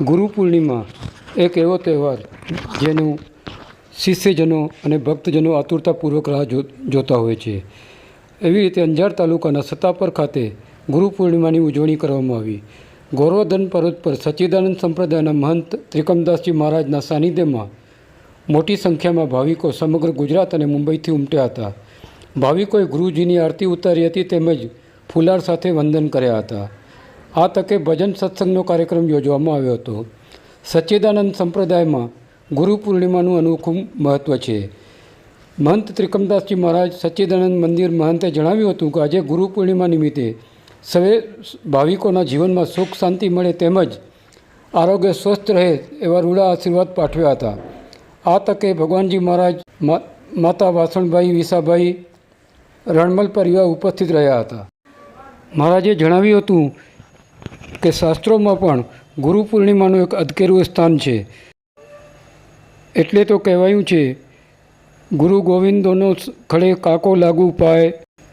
ગુરુ પૂર્ણિમા એક એવો તહેવાર જેનું શિષ્યજનો અને ભક્તજનો આતુરતાપૂર્વક રાહ જોતા હોય છે. એવી રીતે અંજાર તાલુકાના સત્તાપર ખાતે ગુરુ પૂર્ણિમાની ઉજવણી કરવામાં આવી. ગૌરવધન પર્વત પર સચ્ચિદાનંદ સંપ્રદાયના મહંત ત્રિકમદાસજી મહારાજના સાનિધ્યમાં મોટી સંખ્યામાં ભાવિકો સમગ્ર ગુજરાત અને મુંબઈથી ઉમટ્યા હતા. ભાવિકોએ ગુરુજીની આરતી ઉતારી હતી તેમજ ફુલાર સાથે વંદન કર્યા હતા. આ તકે ભજન સત્સંગનો કાર્યક્રમ યોજવામાં આવ્યો હતો. સચ્ચિદાનંદ સંપ્રદાયમાં ગુરુ પૂર્ણિમાનું અનોખું મહત્ત્વ છે. મહંત ત્રિકમદાસજી મહારાજ સચ્ચિદાનંદ મંદિર મહંતે જણાવ્યું હતું કે આજે ગુરુ પૂર્ણિમા નિમિત્તે સવે ભાવિકોના જીવનમાં સુખ શાંતિ મળે તેમજ આરોગ્ય સ્વસ્થ રહે એવા રૂડા આશીર્વાદ પાઠવ્યા હતા. આ તકે ભગવાનજી મહારાજ માતા વાસણભાઈ, વિસાભાઈ, રણમલ પરિવાર ઉપસ્થિત રહ્યા હતા. મહારાજે જણાવ્યું હતું કે શાસ્ત્રોમાં પણ ગુરુ પૂર્ણિમાનું એક અધકેરું સ્થાન છે. એટલે તો કહેવાયું છે, ગુરુ ગોવિંદોનો ખડે કાકો લાગુ પાય,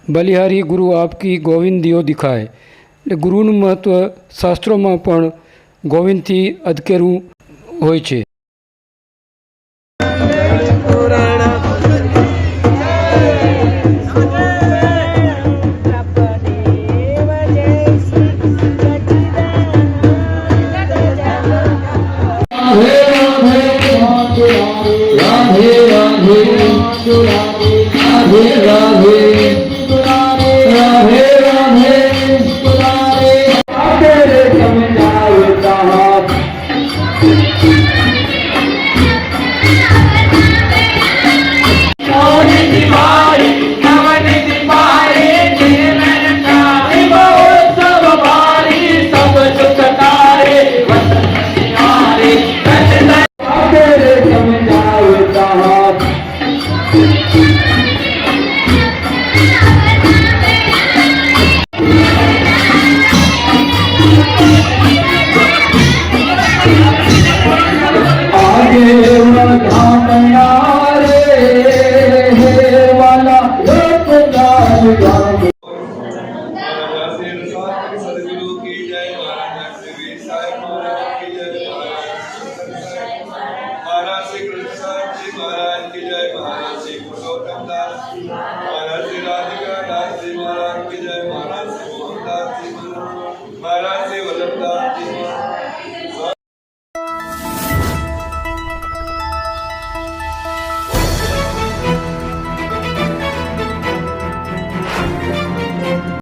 બલિહારી ગુરુ આપકી ગોવિંદીઓ દિખાય. એટલે ગુરુનું મહત્ત્વ શાસ્ત્રોમાં પણ ગોવિંદથી અધકેરું હોય છે. राधे राधे राधे राधे yeah.